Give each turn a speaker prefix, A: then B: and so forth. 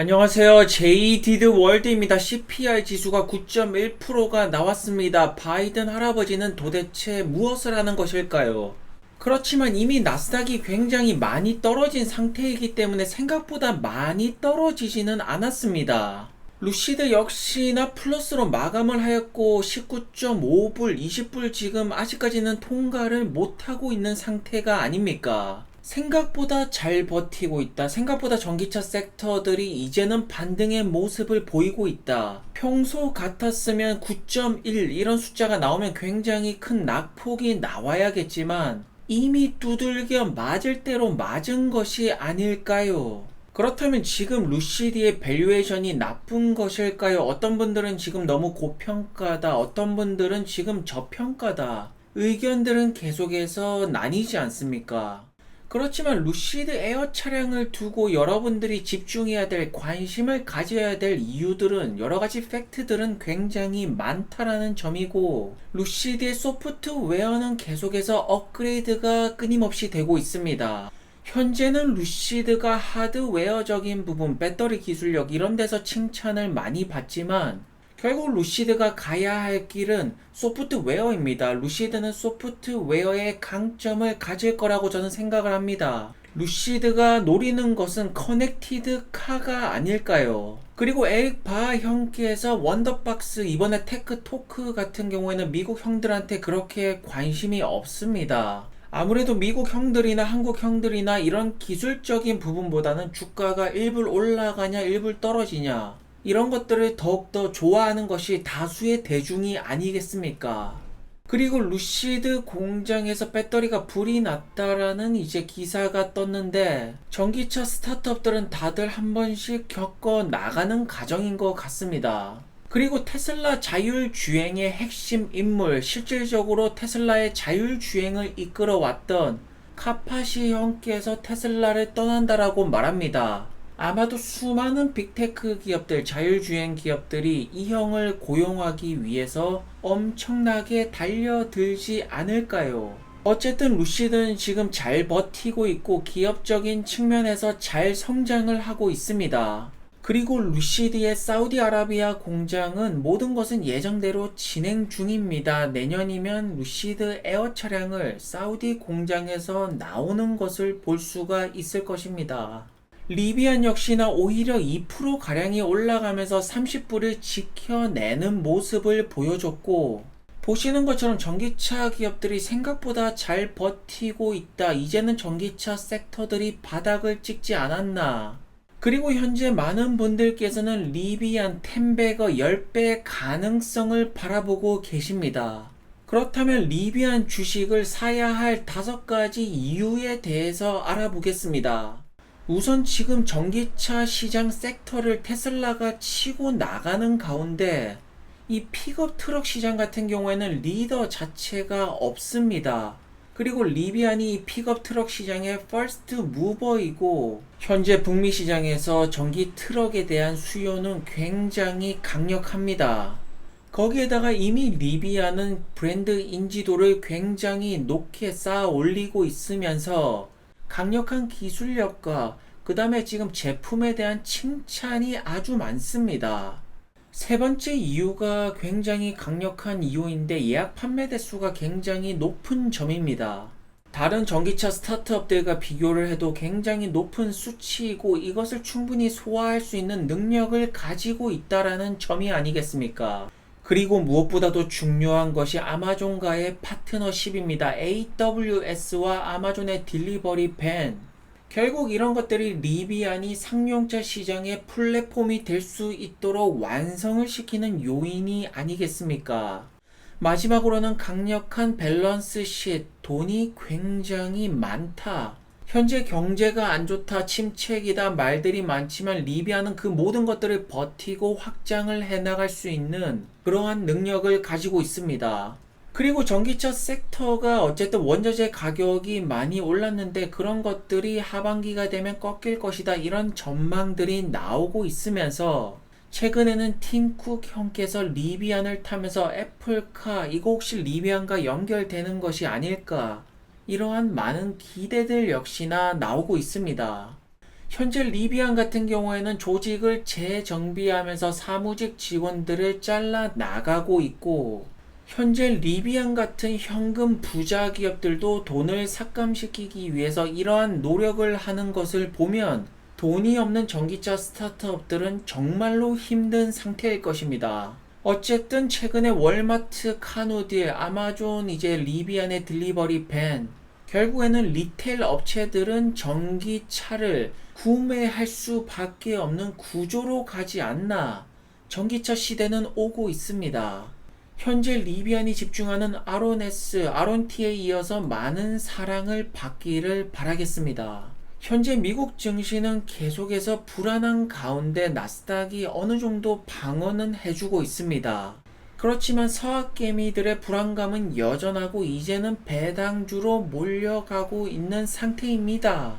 A: 안녕하세요. 제이디드 월드입니다. CPI 지수가 9.1%가 나왔습니다. 바이든 할아버지는 도대체 무엇을 하는 것일까요? 그렇지만 이미 나스닥이 굉장히 많이 떨어진 상태이기 때문에 생각보다 많이 떨어지지는 않았습니다. 루시드 역시나 플러스로 마감을 하였고 19.5불, 20불 지금 아직까지는 통과를 못하고 있는 상태가 아닙니까? 생각보다 잘 버티고 있다. 생각보다 전기차 섹터들이 이제는 반등의 모습을 보이고 있다. 평소 같았으면 9.1 이런 숫자가 나오면 굉장히 큰 낙폭이 나와야겠지만 이미 두들겨 맞을 대로 맞은 것이 아닐까요? 그렇다면 지금 루시디의 밸류에이션이 나쁜 것일까요? 어떤 분들은 지금 너무 고평가다. 어떤 분들은 지금 저평가다. 의견들은 계속해서 나뉘지 않습니까? 그렇지만 루시드 에어 차량을 두고 여러분들이 집중해야 될 관심을 가져야 될 이유들은 여러 가지 팩트들은 굉장히 많다라는 점이고 루시드의 소프트웨어는 계속해서 업그레이드가 끊임없이 되고 있습니다. 현재는 루시드가 하드웨어적인 부분, 배터리 기술력 이런 데서 칭찬을 많이 받지만 결국 루시드가 가야 할 길은 소프트웨어입니다. 루시드는 소프트웨어의 강점을 가질 거라고 저는 생각을 합니다. 루시드가 노리는 것은 커넥티드 카가 아닐까요? 그리고 에릭 바 형께서 원더박스 이번에 테크 토크 같은 경우에는 미국 형들한테 그렇게 관심이 없습니다. 아무래도 미국 형들이나 한국 형들이나 이런 기술적인 부분보다는 주가가 일불 올라가냐 일불 떨어지냐 이런 것들을 더욱더 좋아하는 것이 다수의 대중이 아니겠습니까? 그리고 루시드 공장에서 배터리가 불이 났다라는 이제 기사가 떴는데 전기차 스타트업들은 다들 한 번씩 겪어 나가는 과정인 것 같습니다. 그리고 테슬라 자율주행의 핵심 인물, 실질적으로 테슬라의 자율주행을 이끌어왔던 카파시 형께서 테슬라를 떠난다라고 말합니다. 아마도 수많은 빅테크 기업들, 자율주행 기업들이 이 형을 고용하기 위해서 엄청나게 달려들지 않을까요? 어쨌든 루시드는 지금 잘 버티고 있고 기업적인 측면에서 잘 성장을 하고 있습니다. 그리고 루시드의 사우디아라비아 공장은 모든 것은 예정대로 진행 중입니다. 내년이면 루시드 에어 차량을 사우디 공장에서 나오는 것을 볼 수가 있을 것입니다. 리비안 역시나 오히려 2%가량이 올라가면서 30불을 지켜내는 모습을 보여줬고, 보시는 것처럼 전기차 기업들이 생각보다 잘 버티고 있다. 이제는 전기차 섹터들이 바닥을 찍지 않았나. 그리고 현재 많은 분들께서는 리비안 템베거 10배 가능성을 바라보고 계십니다. 그렇다면 리비안 주식을 사야 할 다섯 가지 이유에 대해서 알아보겠습니다. 우선 지금 전기차 시장 섹터를 테슬라가 치고 나가는 가운데 이 픽업 트럭 시장 같은 경우에는 리더 자체가 없습니다. 그리고 리비안이 이 픽업 트럭 시장의 퍼스트 무버이고 현재 북미 시장에서 전기 트럭에 대한 수요는 굉장히 강력합니다. 거기에다가 이미 리비안은 브랜드 인지도를 굉장히 높게 쌓아 올리고 있으면서 강력한 기술력과 그 다음에 지금 제품에 대한 칭찬이 아주 많습니다. 세 번째 이유가 굉장히 강력한 이유인데 예약 판매 대수가 굉장히 높은 점입니다. 다른 전기차 스타트업들과 비교를 해도 굉장히 높은 수치이고 이것을 충분히 소화할 수 있는 능력을 가지고 있다라는 점이 아니겠습니까? 그리고 무엇보다도 중요한 것이 아마존과의 파트너십입니다. AWS와 아마존의 딜리버리 밴. 결국 이런 것들이 리비안이 상용차 시장의 플랫폼이 될 수 있도록 완성을 시키는 요인이 아니겠습니까? 마지막으로는 강력한 밸런스 시 돈이 굉장히 많다. 현재 경제가 안 좋다, 침체기다 말들이 많지만 리비아는 그 모든 것들을 버티고 확장을 해나갈 수 있는 그러한 능력을 가지고 있습니다. 그리고 전기차 섹터가 어쨌든 원자재 가격이 많이 올랐는데 그런 것들이 하반기가 되면 꺾일 것이다 이런 전망들이 나오고 있으면서 최근에는 팀쿡 형께서 리비안을 타면서 애플카 이거 혹시 리비안과 연결되는 것이 아닐까 이러한 많은 기대들 역시나 나오고 있습니다. 현재 리비안 같은 경우에는 조직을 재정비하면서 사무직 직원들을 잘라 나가고 있고 현재 리비안 같은 현금 부자 기업들도 돈을 삭감시키기 위해서 이러한 노력을 하는 것을 보면 돈이 없는 전기차 스타트업들은 정말로 힘든 상태일 것입니다. 어쨌든 최근에 월마트, 카누딜, 아마존, 이제 리비안의 딜리버리 밴 결국에는 리테일 업체들은 전기차를 구매할 수밖에 없는 구조로 가지 않나 전기차 시대는 오고 있습니다. 현재 리비안이 집중하는 아론S, 아론티에 이어서 많은 사랑을 받기를 바라겠습니다. 현재 미국 증시는 계속해서 불안한 가운데 나스닥이 어느 정도 방어는 해주고 있습니다. 그렇지만 서학개미들의 불안감은 여전하고 이제는 배당주로 몰려가고 있는 상태입니다.